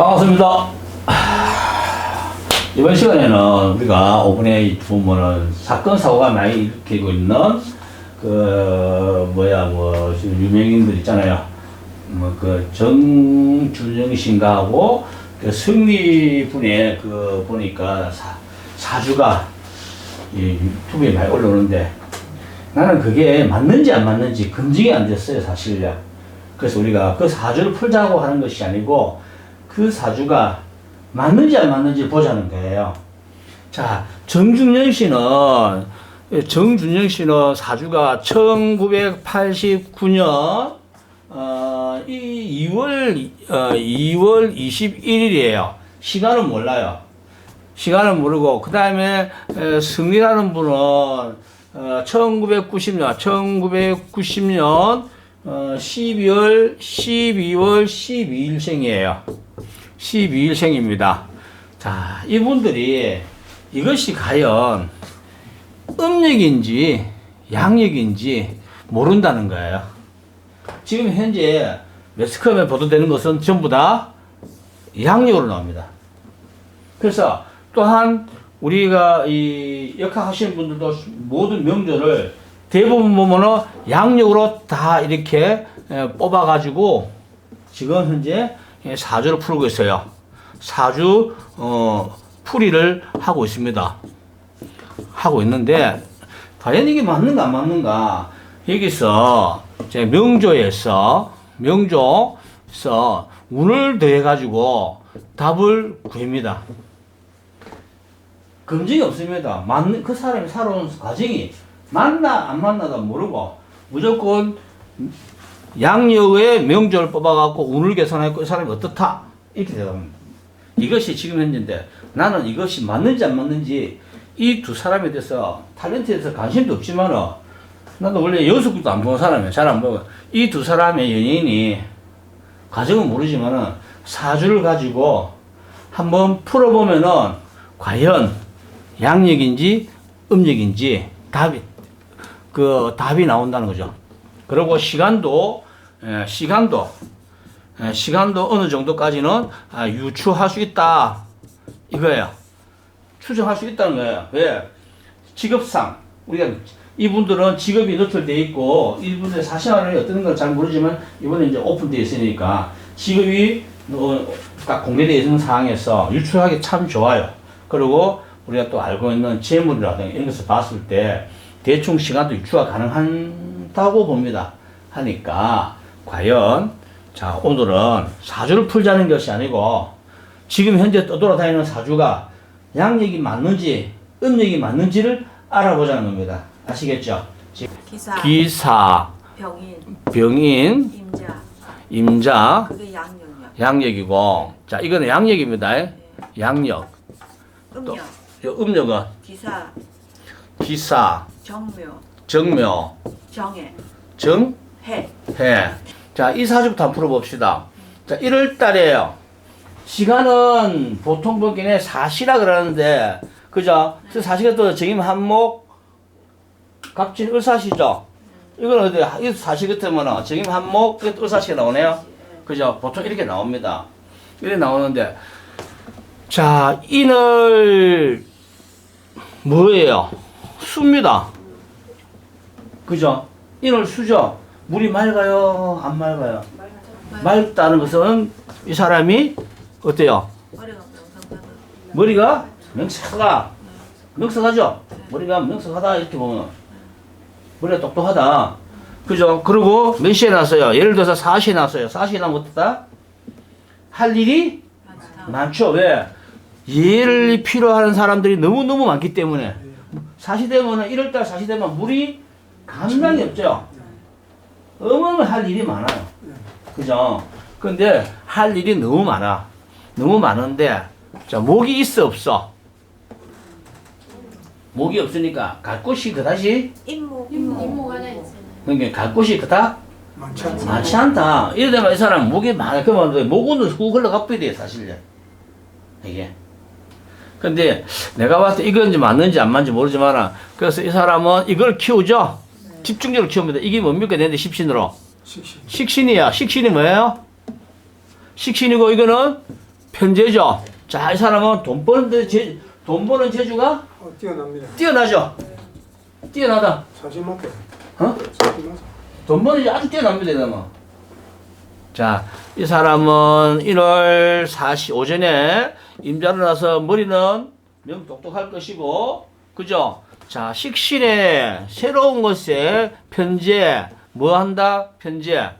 반갑습니다. 이번 시간에는 우리가 오픈에 보면은 사건 사고가 많이 일으키고 있는 그 뭐야 뭐 유명인들 있잖아요. 뭐 그 정준영 씨인가하고 그 승리 분의 그 보니까 사, 사주가 이 유튜브에 많이 올라오는데 나는 그게 맞는지 안 맞는지 검증이 안 됐어요 사실요. 그래서 우리가 그 사주를 풀자고 하는 것이 아니고 그 사주가 맞는지 안 맞는지 보자는 거예요. 자, 정준영 씨는 정준영 씨는 사주가 1989년 어, 이 2월 어, 2월 21일이에요. 시간은 몰라요. 시간은 모르고 그 다음에 승리라는 분은 어, 1990년 1990년 어, 12월 12월 12일생이에요. 12일생입니다. 자, 이분들이 이것이 과연 음력인지 양력인지 모른다는 거예요. 지금 현재 매스컴에 보도되는 것은 전부 다 양력으로 나옵니다. 그래서 또한 우리가 이 역학하시는 분들도 모든 명절을 대부분 보면은 양력으로 다 이렇게 에, 뽑아가지고 지금 현재 예, 사주를 풀고 있어요. 사주 어, 풀이를 하고 있습니다. 하고 있는데 과연 이게 맞는가 안 맞는가 여기서 제 명조에서 명조에서 운을 더해 가지고 답을 구합니다. 검증이 없습니다. 맞는 그 사람이 살아온 과정이 맞나 안 맞나도 모르고 무조건 양력의 명조를 뽑아갖고 운을 계산했고 이 사람이 어떻다? 이렇게 대답합니다. 이것이 지금 현재인데 나는 이것이 맞는지 안 맞는지 이 두 사람에 대해서 탤런트에 대해서 관심도 없지만 은 나도 원래 연습도 안 보는 사람이야 잘 안 보고. 이 두 사람의 연인이 과정은 모르지만은 사주를 가지고 한번 풀어보면은 과연 양력인지 음력인지 답이 그 답이 나온다는 거죠. 그리고 시간도 예, 시간도 예, 시간도 어느 정도까지는 아, 유추할 수 있다 이거예요. 추정할 수 있다는 거예요. 왜? 직업상 우리가 이분들은 직업이 노출돼 있고 이분들의 사생활이 어떤 건 잘 모르지만 이번에 이제 오픈되어 있으니까 직업이 어, 딱 공개되어 있는 상황에서 유출하기 참 좋아요. 그리고 우리가 또 알고 있는 재물이라든가 이런 것을 봤을 때 대충 시간도 유추가 가능하다고 봅니다. 하니까 과연 자 오늘은 사주를 풀자는 것이 아니고 지금 현재 떠돌아다니는 사주가 양력이 맞는지 음력이 맞는지를 알아보자는 겁니다. 아시겠죠? 기사, 기사, 병인, 병인, 임자, 임자, 그게 양력이야. 양력이고 자 이거는 양력입니다. 양력. 음력, 요 음력은 기사, 기사, 정묘, 정묘, 정해, 정, 해. 해. 자, 이 사주부터 한번 풀어봅시다. 자, 1월 달에요. 시간은 보통 보기에 사시라 그러는데, 그죠? 그 사시가 또 정임 한목, 갑진 을사시죠? 이건 어디, 이 사시 같으면 정임 한목, 이것도 을사시가 나오네요? 그죠? 보통 이렇게 나옵니다. 이렇게 나오는데, 자, 인을, 뭐예요? 수입니다. 그죠? 인을 수죠? 물이 맑아요? 안 맑아요? 맑다는 것은 이 사람이 어때요? 머리가 명석하다. 명석하죠? 머리가 명석하다 이렇게 보면 머리가 똑똑하다. 그죠? 그리고 몇 시에 났어요? 예를 들어서 4시에 났어요. 4시에 나면 어떻다? 할 일이. 많죠. 왜? 이해를 필요하는 사람들이 너무너무 많기 때문에 4시 되면은 1월달 4시 되면 물이 감당이 없죠. 어마어마할 일이 많아요. 그죠? 근데 할 일이 너무 많아. 너무 많은데 자 목이 있어 없어? 목이 없으니까 갈 곳이 그다지 임목, 임목 하나 있잖아요. 그러니까 갈 곳이 그다 많지 않습니다. 많지 않다. 이러다가 이 사람 목이 많아. 그러면 목은 후 흘러가버야 돼 사실은 이게. 근데 내가 봤을 때 이건지 맞는지 안 맞는지 모르지만 그래서 이 사람은 이걸 키우죠. 집중적으로 키웁니다. 이게 뭡니까? 내데 십신으로. 식신. 식신이야. 식신이 뭐예요? 식신이고 이거는 편재죠. 자, 이 사람은 돈 버는 재, 돈 버는 재주가 어, 뛰어납니다. 뛰어나죠. 뛰어나다. 맞게. 어? 돈 버는 재 아주 뛰어납니다, 이 사람은. 자, 이 사람은 1월 40 오전에 임자를 나서 머리는 명 똑똑할 것이고, 그죠? 자, 식신에 새로운 것에 편제, 뭐 한다? 편제.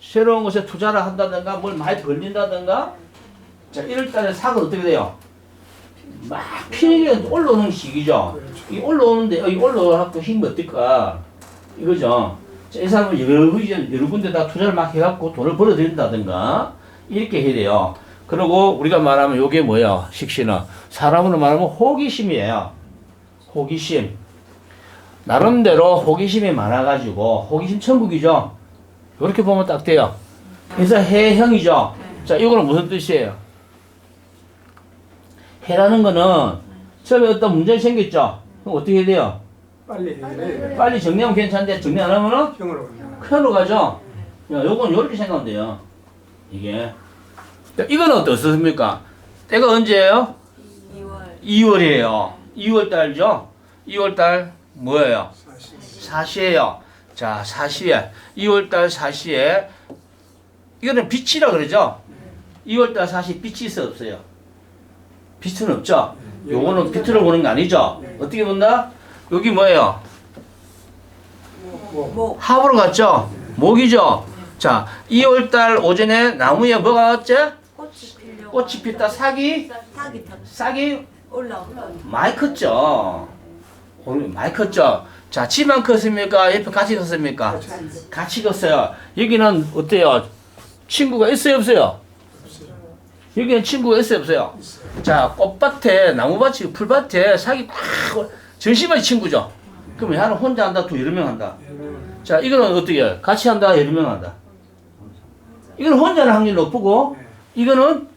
새로운 것에 투자를 한다든가, 뭘 많이 벌린다든가, 자, 1월 달에 사고 어떻게 돼요? 막 피력이 올라오는 시기죠. 이 올라오는데, 이 올라와갖고 힘이 어떨까? 이거죠. 자, 이 사람은 여러, 군데- 여러 군데 다 투자를 막 해갖고 돈을 벌어들인다든가, 이렇게 해야 돼요. 그리고 우리가 말하면 요게 뭐예요? 식신은. 사람으로 말하면 호기심이에요. 호기심. 나름대로 호기심이 많아가지고, 호기심 천국이죠. 이렇게 보면 딱 돼요. 그래서 해형이죠. 자, 이거는 무슨 뜻이에요? 해라는 거는 처음에 어떤 문제가 생겼죠. 그럼 어떻게 해야 돼요? 빨리 해결해. 빨리 정리하면 괜찮은데 정리 안 하면은 형으로. 큰로 가죠. 야, 요건 요렇게 생각하면 돼요. 이게. 자, 이거는 어떻습니까? 때가 언제예요? 2월 2월이에요. 2월 달죠? 2월 달 뭐예요? 사시예요. 자, 사시에 2월 달 사시에 이거는 빛이라 그러죠? 2월 달 사시 빛이 있어 없어요? 빛은 없죠? 요거는 빛으로 보는 거 아니죠? 어떻게 본다? 여기 뭐예요? 뭐, 목 합으로 갔죠? 목이죠? 자, 2월 달 오전에 나무에 뭐가 왔지? 꽃이 피다 닭이 다 싹이 올라온다. 많이 컸죠. 오늘 많이 컸죠. 자, 치만 컸습니까? 옆에 같이 컸습니까? 같이 컸어요. 여기는 어때요? 친구가 있어요, 없어요? 여기는 친구가 있어요, 없어요? 자, 꽃밭에, 나무밭이, 풀밭에 싹이 꽉, 전시만이 친구죠. 그럼 얘는 혼자 한다, 또 여러 명 한다. 자, 이거는 어떻게 해요? 같이 한다, 여러 명 한다. 이거는 혼자는 확률이 높고, 이거는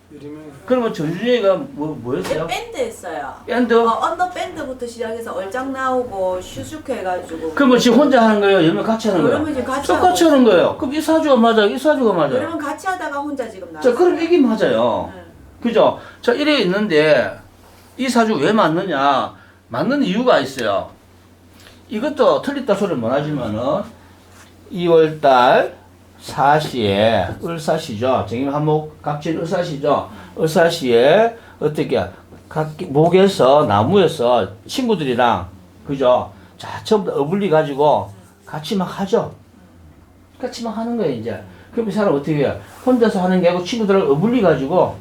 그러면 전준이가 뭐, 뭐였어요? 밴드 했어요. 밴드? 어, 언더 밴드부터 시작해서 얼짱 나오고 슈슈크 해가지고. 그러면 지금 혼자 하는 거예요? 여러 명 같이 하는 거예요? 그러면 지금 같이 똑같이 하고. 하는 거예요. 그럼 이 사주가 맞아요? 이 사주가 맞아요? 그러면 같이 하다가 혼자 지금 나. 자, 그럼 이게 맞아요. 네. 그죠? 자, 이래 있는데, 이 사주 왜 맞느냐? 맞는 이유가 있어요. 이것도 틀렸다 소리 못 하지만은, 2월달 사시에, 을사시죠. 정임 한목 갑진 을사시죠. 을사시에, 어떻게, 각, 목에서, 나무에서 친구들이랑, 그죠? 자, 처음부터 어불리 가지고 같이 막 하죠. 같이 막 하는 거예요, 이제. 그럼 이 사람 어떻게 해요? 혼자서 하는 게 아니고 친구들을 어불리 가지고,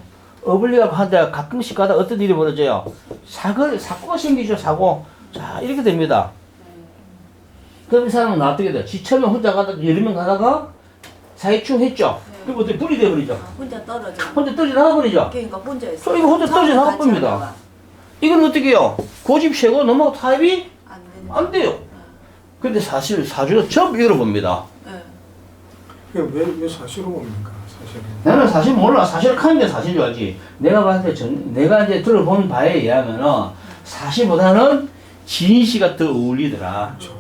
어불리 가고 한데 가끔씩 가다 어떤 일이 벌어져요? 사고, 사고가 생기죠, 사고. 자, 이렇게 됩니다. 그럼 이 사람은 어떻게 돼요? 지 처음에 혼자 가다가 여러 명 가다가 사회충 했죠? 그럼 어떻게 불이 돼버리죠? 아, 혼자 떨어져. 혼자 떨어져 나가버리죠? 그러니까 혼자 했어. 저 이거 혼자 떨어져 나가 봅니다. 이건 어떻게 해요? 고집 세고 넘어가 타입이 안. 안 돼요. 근데 사실 사주가 전부 열어봅니다. 네. 왜, 왜 사실로 봅니까? 사실은. 나는 사실 몰라. 사실 하는 게 사실인 줄 알지. 내가 봤을 때, 전, 내가 이제 들어본 바에 의하면은, 사실보다는 진시가 더 어울리더라. 그렇죠.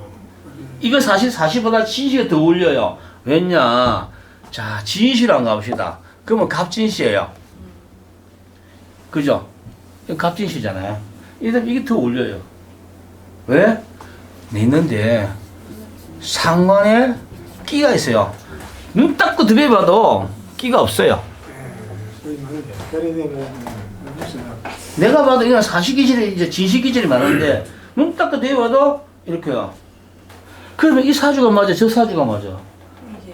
이거 사실 사실보다 진시가 더 어울려요. 왜냐. 자, 진시랑 가봅시다. 그러면 갑진시예요. 그죠? 갑진시잖아요. 이게, 이게 더 어울려요. 왜? 있는데, 상관에 끼가 있어요. 눈 닦고 들여봐도 끼가 없어요. 내가 봐도 이건 사시기질이 이제 진시기질이 많은데 눈 닦고 대봐도 이렇게요. 그러면 이 사주가 맞아, 저 사주가 맞아.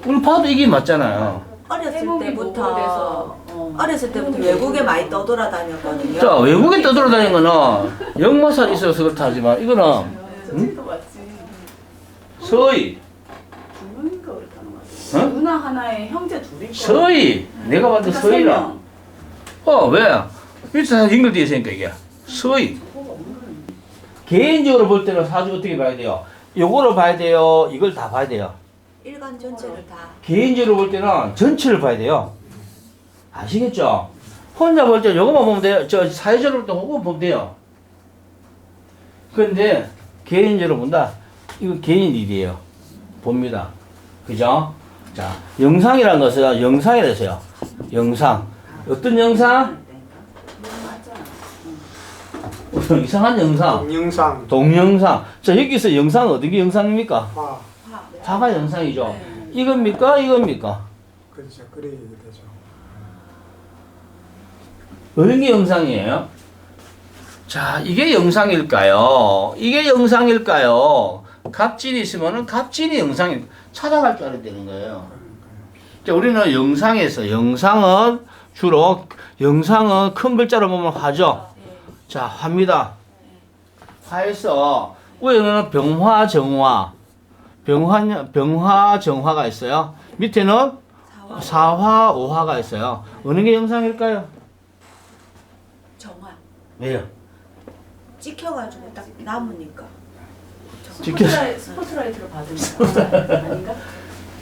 우리 봐도 이게 맞잖아요. 어렸을 때부터 모국에서 어. 어렸을 때부터 외국에 많이 떠돌아다녔거든요. 자 외국에 떠돌아다니는 거는 역마살이 있어서 그렇다 하지만 이거는 저도 맞지. 서희, 부모님과 그렇다는 거 같아. 어? 누나 하나에 형제 둘이. 서희. 내가 봤을 때세 서희라. 명. 어 왜? 일단 연결되어 있으니까 이게 서희. 개인적으로 볼 때는 사주 어떻게 봐야 돼요? 요거를 봐야 돼요. 이걸 다 봐야 돼요. 일간 전체를 다. 개인적으로 볼 때는 전체를 봐야 돼요. 아시겠죠? 혼자 볼 때 요거만 보면 돼요. 저 사회적으로 볼때 요거만 보면 돼요. 근데 개인적으로 본다. 이거 개인 일이에요. 봅니다. 그죠? 자, 영상이라는 것은 영상이라 서요. 영상. 어떤 영상? 응. 이상한 영상. 동영상 동영상. 자, 여기서 영상 어떤 게 영상입니까? 화 화. 화가 영상이죠. 네. 이겁니까? 이겁니까? 그렇죠 그래 되죠. 어느 게 영상이에요? 자, 이게 영상일까요? 이게 영상일까요? 갑진이 있으면은 갑진이 영상이 찾아갈 줄 알아야 되는 거예요. 자, 우리는 영상에서 영상은 주로 영상은 큰 글자로 보면 화죠. 네. 자, 화입니다. 화에서 위에는 병화, 정화, 병화, 병화, 정화가 있어요. 밑에는 사화. 오화가 있어요. 어느 게 영상일까요? 정화. 왜요? 찍혀가지고 딱 남으니까. 지켜- 스포트라이, 스포트라이트로 받으니까 아닌가?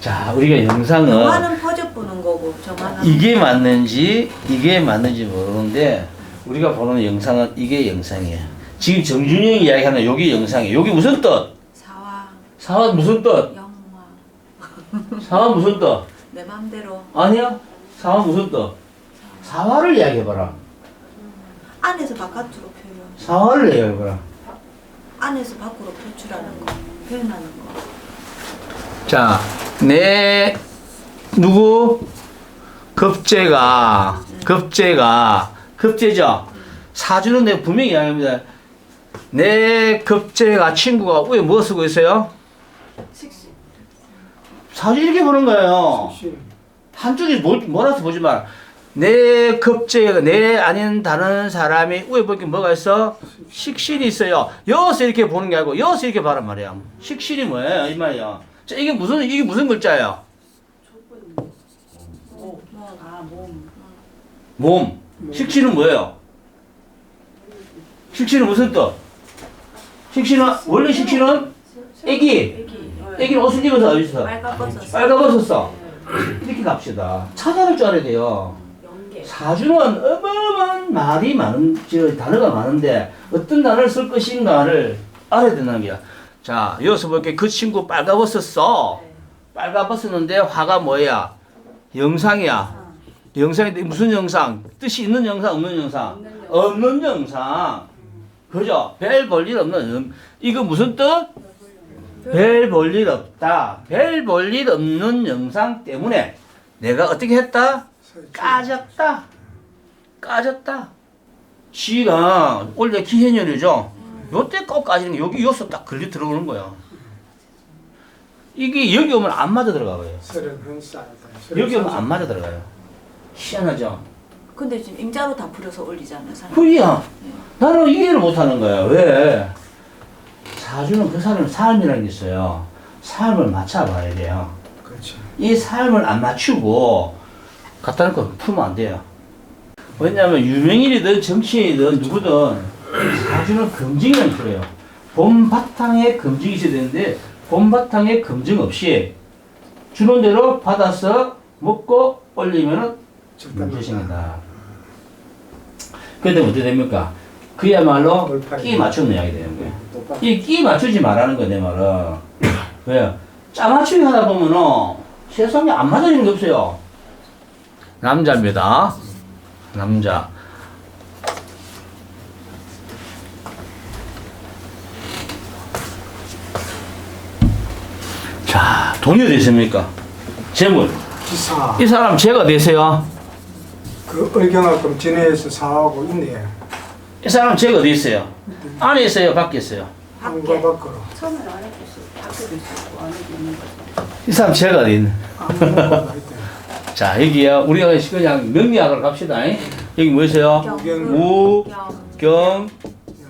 자, 우리가 영상은 정화는 퍼져 보는 거고 정화는 이게 맞는지 이게 맞는지 모르는데 우리가 보는 영상은 이게 영상이에요. 지금 정준영이 이야기하는 요게 영상이에요. 요게 무슨 뜻? 사화, 사화 무슨 뜻? 영화. 사화 무슨 뜻? 내 맘대로 아니야. 사화 무슨 뜻? 사화를 이야기해봐라. 안에서 바깥으로 표현. 사화를 이야기해봐라. 안에서 밖으로 표출하는 거, 표현하는 거. 자, 내 누구 급제가 급제가 급제죠. 사주는 내가 분명히 이야기합니다. 내 급제가 친구가 위에 뭐 쓰고 있어요? 식시. 사주 이렇게 보는 거예요. 한쪽이 뭘, 몰아서 보지 마. 내 급제가 내 아닌 다른 사람이 위에 보기 뭐가 있어? 식신이 있어요. 여기서 이렇게 보는 게 아니고 여기서 이렇게 봐란 말이야. 식신이 뭐예요? 이 말이야. 자, 이게 무슨 이게 무슨 글자예요? 몸. 식신은 뭐예요? 식신은 무슨 뜻? 식신은 원래 식신은 애기. 애기. 애기는 옷을 입어서 어디서? 빨갛버섯. 빨가벗었어. 이렇게 갑시다. 찾아갈 줄 알아야 돼요. 사주는 어마어마한 말이 많은, 저 단어가 많은데 어떤 단어를 쓸 것인가를 알아야 된다는 거야. 자, 여기서 볼게. 그 친구 빨가벗었어. 네. 빨가벗었는데 화가 뭐야? 영상이야. 아, 영상인데 무슨 영상? 뜻이 있는 영상, 없는 영상? 없는 영상. 없는 영상. 그죠? 별 볼 일 없는 영. 이거 무슨 뜻? 별 볼 일 없다. 별 볼 일 없는 영상 때문에 내가 어떻게 했다? 까졌다. 까졌다. 지가 원래 기해년이죠. 요때 꼭 까지는 게 여기 요소 딱 걸려 들어오는 거야. 이게 여기 오면 안 맞아 들어가요. 살. 여기 오면 안 맞아 들어가요. 희한하죠. 근데 지금 임자로 다 부려서 올리잖아요. 사람. 그이야. 나는 이해를 못 하는 거야. 왜? 사주는 그 사람의 삶이라는 게 있어요. 삶을 맞춰봐야 돼요. 그렇죠. 이 삶을 안 맞추고 갖다 놓고 풀면 안 돼요. 왜냐하면 유명인이든 정치인이든 누구든 사주는 검증이라는 거예요. 본 바탕에 검증이 있어야 되는데 본 바탕에 검증 없이 주는 대로 받아서 먹고 올리면은 문제 생긴다. 그런데 어떻게 됩니까? 그야말로. 끼 맞추는 이야기 되는 거예요. 이 끼 맞추지 말라는 거내 말은. 왜요? 짜맞추기 하다 보면은 세상에 안 맞아지는 게 없어요. 남자입니다. 남자. 자, 돈이 어디 있습니까? 재물. 기사 이 사람 죄가 되세요? 그 의경학금 진해에서 사하고 있네. 이 사람 죄가 어디 있어요? 안에 있어요? 밖에 있어요? 밖에. 밖으로. 처음에 안에 있을 밖에도 있었고 안에도 있는 거죠. 이 사람 죄가 어디 있는? 한과 밖에. 자, 여기요. 우리가 그냥 명리학으로 갑시다. 잉? 여기? 경, 우, 경, 경,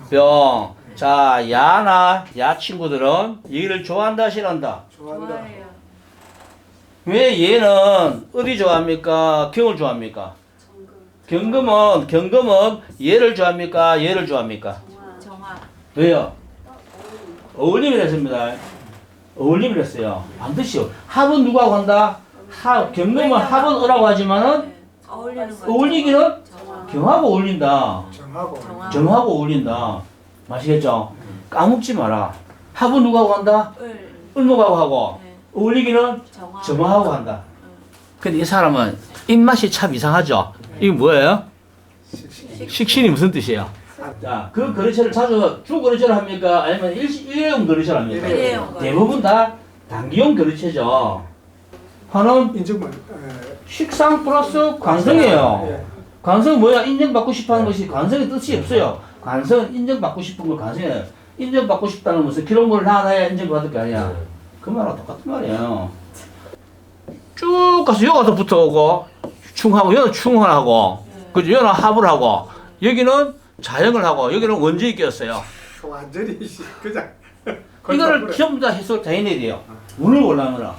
병. 자, 야나, 야 친구들은 얘를 좋아한다, 싫어한다? 좋아한다. 좋아해요. 왜 얘는 어디 좋아합니까? 경을 좋아합니까? 정금. 경금은, 경금은 얘를 좋아합니까? 얘를 좋아합니까? 정화. 정화. 왜요? 어울림을 했습니다. 어울림을 했어요. 반드시. 합은 누구하고 한다? 합, 경금은 합은 어라고 하지만은. 어울리기는. 경하고 어울린다. 정하고. 정하. 정하고 어울린다. 마시겠죠? 까먹지 마라. 합은 누구하고 한다? 을. 을목하고 하고 네. 어울리기는 정화. 점화하고 한다. 근데 이 사람은 입맛이 참 이상하죠? 이게 뭐예요? 식- 식신이 무슨 뜻이에요? 자, 그 거래처를 자주 주 거래처를 합니까? 아니면 일, 일회용 거래처를 합니까? 일회용 거래처. 대부분 다 단기용 거래처죠. 하나는 인증만 에, 식상 플러스 관성이에요. 예. 관성은 뭐야? 인정받고 싶어 하는 것이 관성의 뜻이 없어요. 관성은 인정받고 싶은 거 관성이에요. 인정받고 싶다는 것은 기록물을 하나에 인정받을 게 아니야. 그 말하고 똑같은 말이에요. 쭉 가서 여기 가서 붙어오고, 충하고, 여기는 충을 하고, 그죠? 여기는 합을 하고, 여기는 자영을 하고, 여기는 원주의 꼈어요. 완전히 씨, 그냥 이거를. 전부 다다 해내야 돼요. 운을 보려면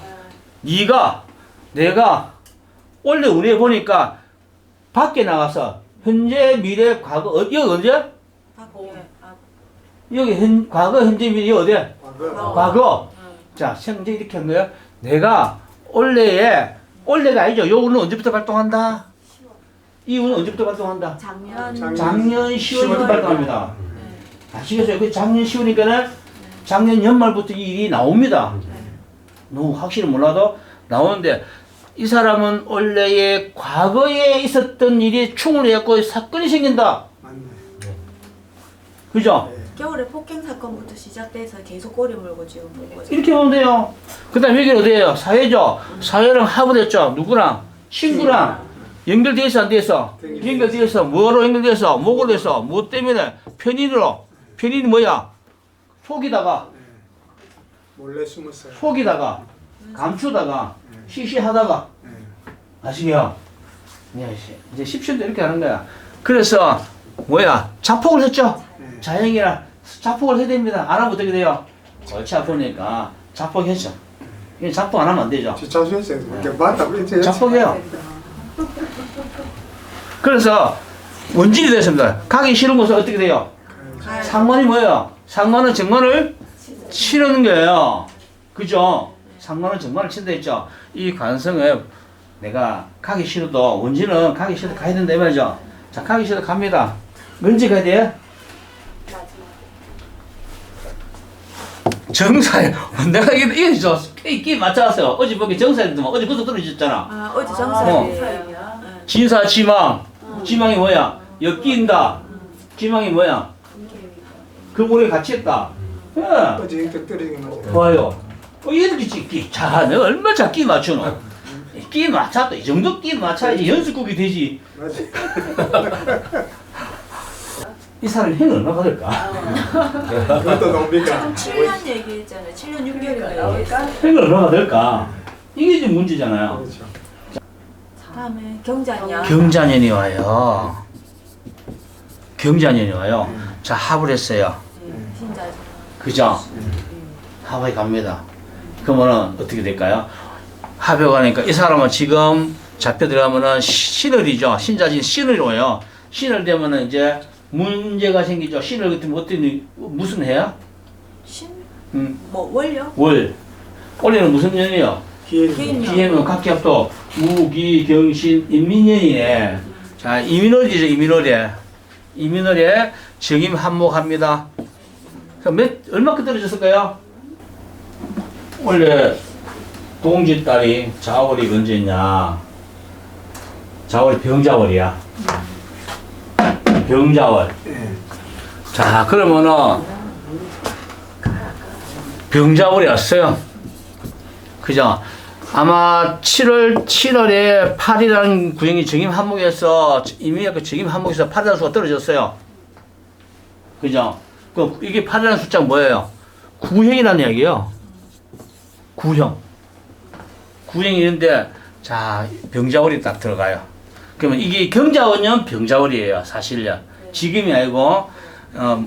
네가 내가 원래 운에 보니까 밖에 나가서 현재 미래 과거 어, 여기 언제? 아, 여기 현 과거 현재 미래 여기 어디? 과거. 과거. 응. 자 현재 이렇게 한 거예요. 내가 올해에 올해가 아니죠. 요 운은 언제부터 발동한다? 이 운은 언제부터 발동한다? 작년 작년 작년 10월부터 10월. 발동합니다. 네. 아시겠어요? 그 작년 10월이니까는 작년 연말부터 이 일이 나옵니다. 네. 너무 확실히 몰라도 나오는데 이 사람은 원래의 과거에 있었던 일이 충을 해갖고 사건이 생긴다. 맞네. 그죠? 예. 겨울에 폭행 사건부터 시작돼서 계속 꼬리 물고 지금 본 거죠. 이렇게 보면 돼요. 그 다음에 여기 어디예요? 사회죠? 사회랑 합을 했죠. 누구랑? 친구랑. 연결돼 있어, 안돼 있어? 있어. 뭐로 있어? 뭐로 해서? 뭐 때문에? 편인으로. 편인이 뭐야? 속이다가, 몰래 숨었어요. 속이다가, 감추다가, 시시하다가. 예. 아시게요? 네, 시- 이제 십시도 이렇게 하는 거야. 그래서 뭐야? 자폭을 했죠. 예. 자영이라 자폭을 해야 됩니다. 안 하면 어떻게 돼요? 골치 아프니까 자폭했죠. 이 자폭 안 하면 안 되죠. 이제 자폭해요. 그래서 원진이 됐습니다. 가기 싫은 곳은 어떻게 돼요? 상관이 뭐예요? 상관은 정관을 치르는 거예요. 그죠? 상관은 정관을 친다 했죠. 이 관성을 내가 가기 싫어도 원진은 가기 싫어도 가야 된다 이 말이죠. 자, 가기 싫어도 갑니다. 언제 가야 돼 정사에 내가 이게 이게 저 이게 맞춰왔어요. 어제 보기 정사했더만 어제 벌써 떨어졌잖아. 아 어제 어. 정사예요. 진사 지망. 지망이 뭐야? 엮인다. 지망이 뭐야? 그 물에 같이 했다. 예. 어제 이렇게 떨어지게 맞아요. 좋아요. 어, 얘들이 끼, 자, 내가 얼마 자끼 맞추노? 끼 맞췄다. 이 정도 끼 맞춰야지 연습국이 되지. 맞아요. 이 사람이 행을 얼마 받을까? 그것도 놈비가. 지금 7년 얘기했잖아요. 7년 6개월인가요? 행을 얼마 받을까? 이게 지금 문제잖아요. 그렇죠. 다음에 경자년. 경자년이 와요. 경자년이 와요. 자, 합을 했어요. 신자. 그죠? 합에 갑니다. 그러면은 어떻게 될까요? 합에 가니까 이 사람은 지금 잡혀 들어가면은 신월이죠. 신자진 신월이 와요. 신월 되면은 이제 문제가 생기죠. 같은 뭐 어떤 무슨 해야? 신? 음, 뭐 월요? 월. 올해는 무슨 년이요? 기회는 기회는 기해면 각기 합도 무기 경신 인민년이네. 자 이민월이죠 이민월에 이민월에 정임 한목합니다. 그몇 얼마큼 떨어졌을까요? 원래 동지 딸이 자월이 언제냐? 자월이 병자월이야. 병자월. 예. 자 그러면은 병자월이 왔어요. 그죠? 아마 7월 7월에 8이라는 구형이 정임 한목에서 이미 그 정임 한목에서 8이라는 수가 떨어졌어요. 그죠? 그 이게 8이라는 숫자가 뭐예요? 구형이라는 이야기예요. 구형. 구형이 있는데 자 병자월이 딱 들어가요. 그러면 이게 경자월년 병자월이에요. 사실요. 지금이 아니고 어,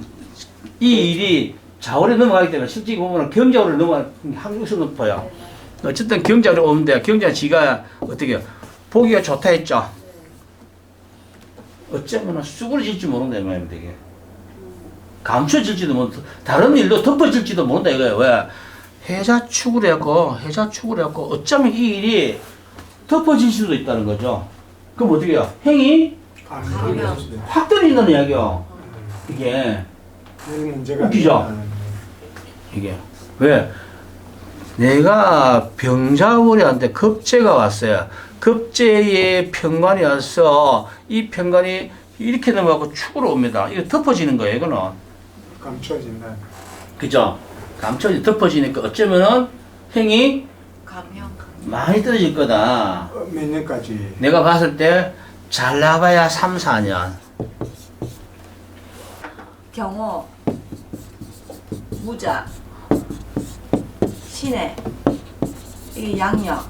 이 일이 자월에 넘어가기 때문에 실제 보면 경자월을 넘어갈 확률이 높아요. 어쨌든 경자로 오는데 경자 지가 어떻게 해요? 보기가 좋다 했죠. 어쩌면 쑥을 질지 모른다 이 말입니다 이게. 감춰질지도 모른다. 다른 일도 덮어질지도 모른다 이거예요. 왜? 해자 축을 했고 해자 축을 했고 어쩌면 이 일이 덮어질 수도 있다는 거죠. 그럼 어떻게 해요? 행이 확 떨어진다는 이야기요. 이게 문제가 웃기죠? 이게 왜 내가 병자월이한테 급제가 왔어요. 급제의 편관이 와서 이 편관이 이렇게 넘어가고 축으로 옵니다. 이거 덮어지는 거예요, 이거는. 감춰진다. 그죠? 감춰지 덮어지니까 어쩌면은 행이 감형. 많이 떨어질 거다. 어, 몇 년까지? 내가 봤을 때 잘 나가야 3, 4년. 경호. 무자. 신해. 이 양력.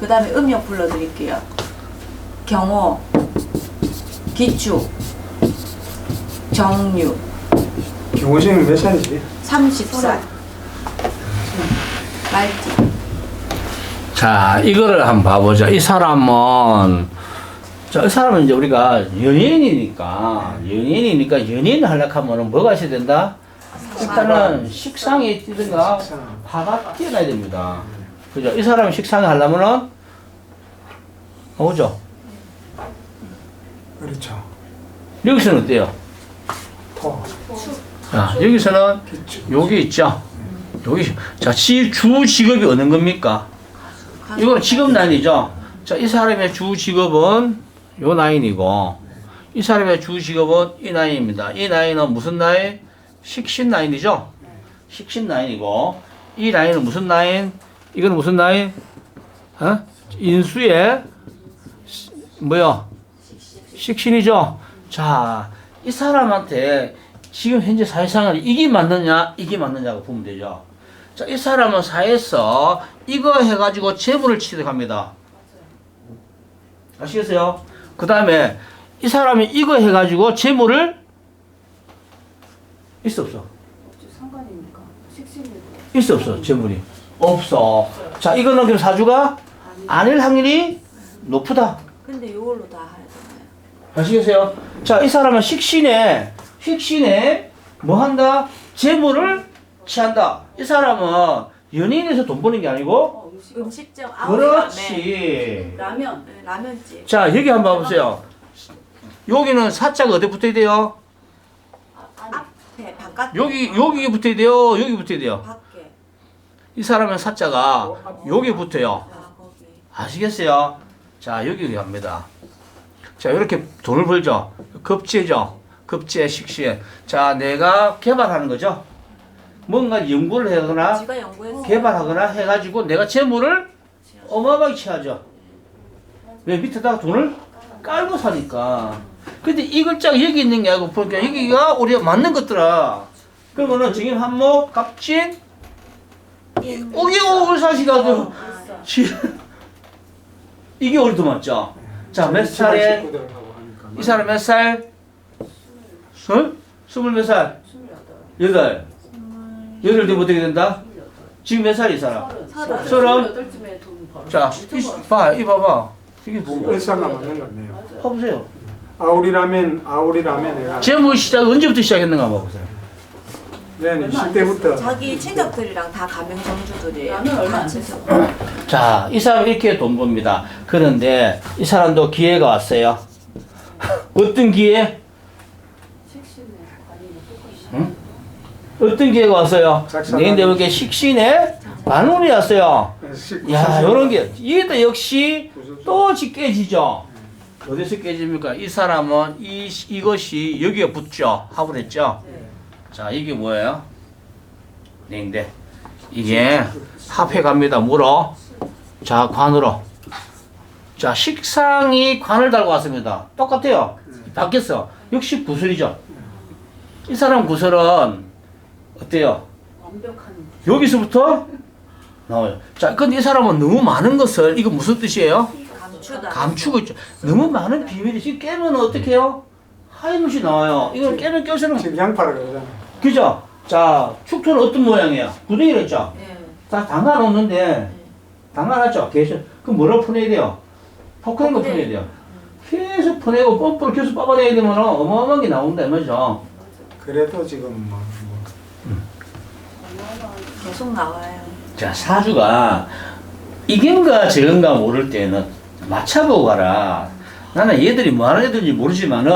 그 다음에 음력 불러드릴게요. 경호. 기축. 정유. 경호생은 몇 살이지? 30살. 말띠. 자, 이거를 한번 봐보자. 이 사람은, 자, 이 사람은 이제 우리가 연예인이니까, 연예인이니까 연예인 하려면 뭐가 있어야 된다? 일단은 식상이 뛰든가. 화가 뛰어나야 됩니다. 그죠? 이 사람이 식상을 하려면은, 오죠? 그렇죠. 여기서는 어때요? 토, 자, 여기서는. 여기 있죠? 여기, 자, 지, 주 직업이 어느 겁니까? 이거는 직업 라인이죠. 자, 이 사람의 주 직업은 요 라인이고, 이 사람의 주 직업은 이 라인입니다. 이 라인은 무슨 라인? 식신 라인이죠. 식신 라인이고, 이 라인은 무슨 라인? 이거는 무슨 라인? 어? 인수의 시- 뭐야? 식신이죠. 자, 이 사람한테 지금 현재 사회생활 이게 맞느냐, 이게 맞느냐고 보면 되죠. 자, 이 사람은 사회에서 이거 해가지고 재물을 취득합니다. 아시겠어요? 그 다음에 이 사람이 이거 해가지고 재물을 있어 없어? 상관입니까? 식신이고 있어 없어 재물이 없어. 자, 이거는 그럼 사주가 아닐 확률이 높다. 근데 이걸로 다 하잖아요. 아시겠어요? 자, 이 사람은 식신에, 식신에 뭐 한다? 재물을 취한다. 이 사람은 연예인에서 돈 버는 게 아니고, 어, 음식 음식점 아홉 그렇지. 라면 네, 라면집. 자, 여기 한번 봐보세요. 여기는 사자가 어디 붙어야 돼요? 앞에 바깥. 여기, 여기 붙어야 돼요? 여기 붙어야 돼요? 밖에. 이 사람은 사자가 여기 붙어요. 아 거기. 아시겠어요? 자, 여기 갑니다. 자, 이렇게 돈을 벌죠. 급제죠. 급제, 식신. 자, 내가 개발하는 거죠. 뭔가 연구를 하거나 지가 연구해서. 개발하거나 해가지고 내가 재물을 어마어마하게 취하죠. 왜 밑에다가 돈을 깔고 사니까. 근데 이 글자가 여기 있는 게 아니고 보니까 여기가 우리가 맞는 것더라. 그러면은 지금 한목, 갑진, 오기오를 사시가도 이게 우리도 맞죠? 자, 몇 살에. 이 사람 몇 살? 어? 스물 몇 살? 스물여덟 여덟. 되면 어떻게 된다? 지금 몇 살이 사람? 서른 자, 이, 봐, 이 봐봐. 이게 뭐? 을사가 맞는 것 같네요. 봐보세요. 아우리라면, 아우리라면 내가. 재물 시작 언제부터 시작했는가 봐보세요. 네, 20대부터. 자기 친척들이랑 다 가맹점주들이에요. 라면 얼마 안. 됐어 자, 이 사람 이렇게 돈 법니다. 그런데 이 사람도 기회가 왔어요. 어떤 기회? 식신에 관이는 똑같이 응? 어떤 기회가 왔어요? 내인데 이렇게 식신에 반운이 왔어요. 식- 야, 요런 게, 이게 역시 또 깨지죠. 어디서 깨집니까? 이 사람은 이, 이것이 여기에 붙죠. 합을했죠. 자, 이게 뭐예요? 네인데. 이게 합해 갑니다. 뭐로? 자, 관으로. 자, 식상이 관을 달고 왔습니다. 똑같아요. 바뀌었어. 역시 구슬이죠. 이 사람 구슬은 어때요? 완벽한 여기서부터 나와요. 자, 근데 이 사람은 너무 많은 것을, 이거 무슨 뜻이에요? 감추다. 감추고 있죠. 너무 많은 비밀이 지금 깨면 어떻게 해요? 하얀 옷이 나와요. 이걸 깨면 껴서는, 지금 양파를 그러잖아요. 그죠? 자, 축토는 어떤 모양이에요? 구덩이랬죠? 예. 다 담가놓는데, 담가놨죠? 계속. 그럼 뭐라고 퍼내야 돼요? 포크낸 거 포크레인. 퍼내야 돼요. 계속 퍼내고 펌프를 계속 뽑아내야 되면 어마어마한 게 나온다, 이 말이죠? 그래도 지금 뭐, 뭐 계속 나와요. 자, 사주가 이긴가 저긴가 모를 때는 맞춰보고 가라. 나는 얘들이 뭐 하는 애들인지 모르지만은,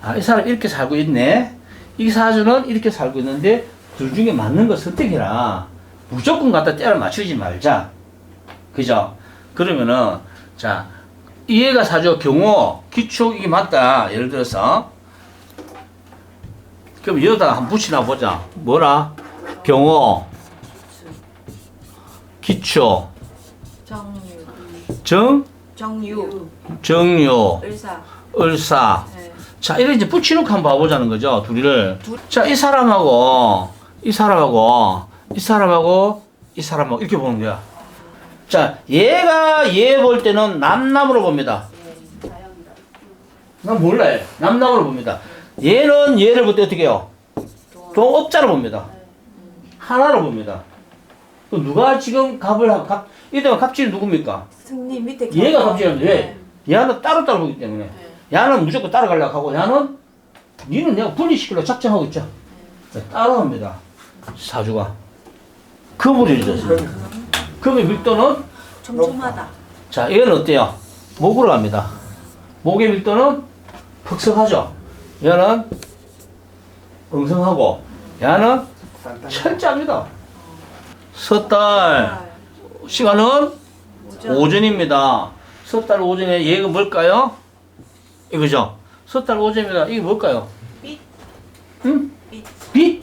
아, 이 사람 이렇게 살고 있네. 이 사주는 이렇게 살고 있는데, 둘 중에 맞는 거 선택해라. 무조건 갖다 때려 맞추지 말자. 그죠? 그러면은 자 이해가 사죠 경호 기초 이게 맞다 예를 들어서 그럼 여기다 한번 붙이나 보자 뭐라 경호 기초 정유, 정 정유, 정유 의사. 을사 네. 자 이래 이제 붙여놓고 한번 봐보자는 거죠 둘이를 둘. 자이 사람하고 이 사람하고 이 사람하고 이 사람하고 이렇게 보는 거야 자 얘가 얘 볼 때는 남남으로 봅니다. 난 몰라요. 남남으로 봅니다. 얘는 얘를 볼 때 어떻게 해요? 동업자로 봅니다. 하나로 봅니다. 또 누가 지금 갑을 하고 갑, 이때가 갑질이 누굽니까? 승리 밑에 얘가. 갑질하는데 왜? 얘는 따로 따로 보기 때문에. 얘는 무조건 따라가려고 하고 얘는 니는 내가 분리시키려고 작정하고 있죠. 따로 합니다. 사주가. 급을 잊었어요. 급의 밀도는 촘촘하다. 자, 얘는 어때요? 목으로 갑니다. 목의 밀도는 퍽석하죠. 얘는 엉성하고, 얘는. 철저합니다. 섣달 아, 시간은 오전. 오전 입니다. 섣달 오전에 얘가 뭘까요? 이거죠. 섣달 오전입니다. 이게 뭘까요? 빛. 응? 빛. 빛?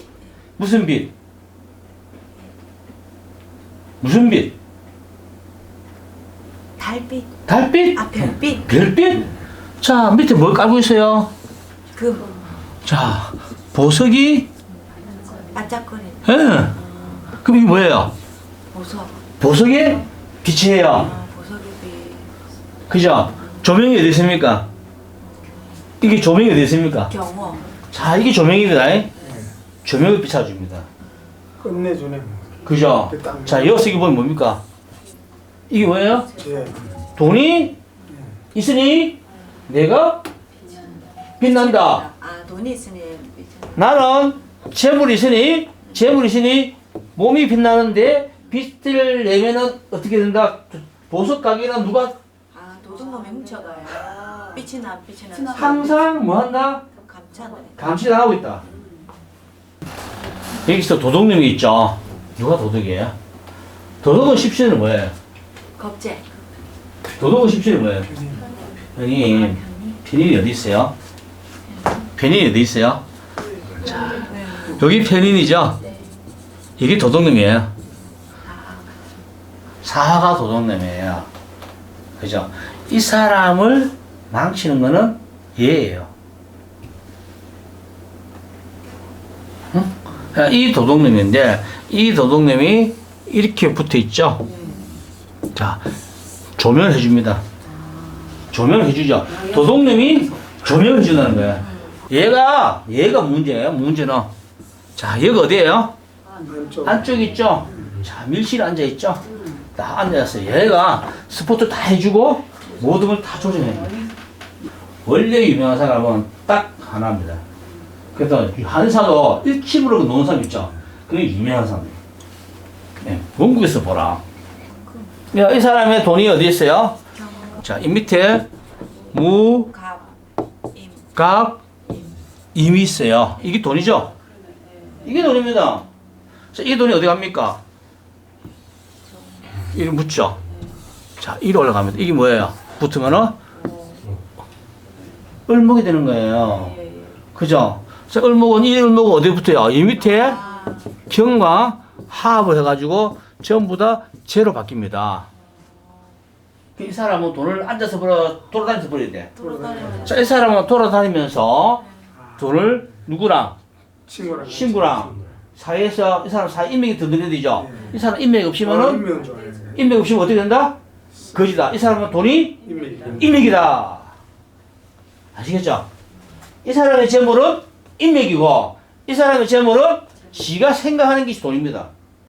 무슨 빛? 무슨 빛? 달빛. 달빛? 아, 별빛. 별빛? 자, 밑에 뭘 깔고 있어요? 금. 자, 보석이, 반짝거리는. 예. 그럼 이게 뭐예요? 보석. 보석이 빛이에요. 아, 보석의 빛. 그죠? 조명이 어디 있습니까? 이게 조명이 어디 있습니까? 경호. 자, 이게 조명입니다. 조명을 비춰줍니다. 끝내주네. 그죠? 자, 여기서 이게 보면 뭡니까? 이게 뭐예요? 예. 돈이 있으니 내가 빛난다. 아, 돈이 있으니 빛은. 나는 재물이 있으니 재물이 있으니 몸이 빛나는데 빛을 내면은 어떻게 된다? 보석 가게는 누가 아, 도둑놈이 훔쳐가요. 빛이 나, 빛이 나. 항상 뭐 한다? 감차네. 감시를 하고 있다. 여기서 도둑놈이 있죠. 누가 도둑이에요? 도둑은 십시는 뭐예요? 겁제. 도둑은 십시는 뭐예요? 형님, 편인이 어디 있어요? 편인이 어디 있어요? 네. 여기 편인이죠? 이게 도둑놈이에요. 사화가 도둑놈이에요. 그죠? 이 사람을 망치는 거는 얘예요. 응? 자, 이 도둑놈인데, 이 도둑놈이 이렇게 붙어 있죠? 자, 조명을 해줍니다. 조명을 해주죠. 도둑놈이 조명을 해준다는 거야. 얘가, 얘가 문제예요, 문제는. 자, 얘가 어디예요? 안쪽. 안쪽 있죠? 자, 밀실 앉아있죠? 딱 앉아있어요. 얘가 스포트 다 해주고 모든 걸 다 조정해요. 원래 유명한 사람은 딱 하나입니다. 그래서 한사도 일침으로 노는 사람 있죠? 그게 유명한 사람이에요. 네, 원국에서 보라. 야, 이 사람의 돈이 어디 있어요? 자, 이 밑에 무, 갑. 임이 있어요. 이게 돈이죠? 이게 돈입니다. 자, 이 돈이 어디 갑니까? 이리 묻죠? 자, 이리 올라갑니다. 이게 뭐예요? 붙으면은 을목이 되는 거예요. 그죠? 자, 을목은 이 을목은 어디 붙어요? 이 밑에 아, 경과 합을 해가지고 전부 다 제로 바뀝니다. 이 사람은 돈을 앉아서 벌어, 돌아다니면서 벌어야 돼. 돌아다니는. 자, 이 사람은 돌아다니면서 돈을 누구랑 친구랑. 친구랑 사이에서 이 사람 사이 인맥이 든든해야 되죠. 네. 이 사람 인맥이 없으면은 인명 좋아해. 인맥 없으면 어떻게 된다? 거지다. 이 사람은 돈이 인맥이. 인맥이다. 아시겠죠? 이 사람의 재물은 인맥이고 이 사람의 재물은 지가 생각하는 것이 돈입니다.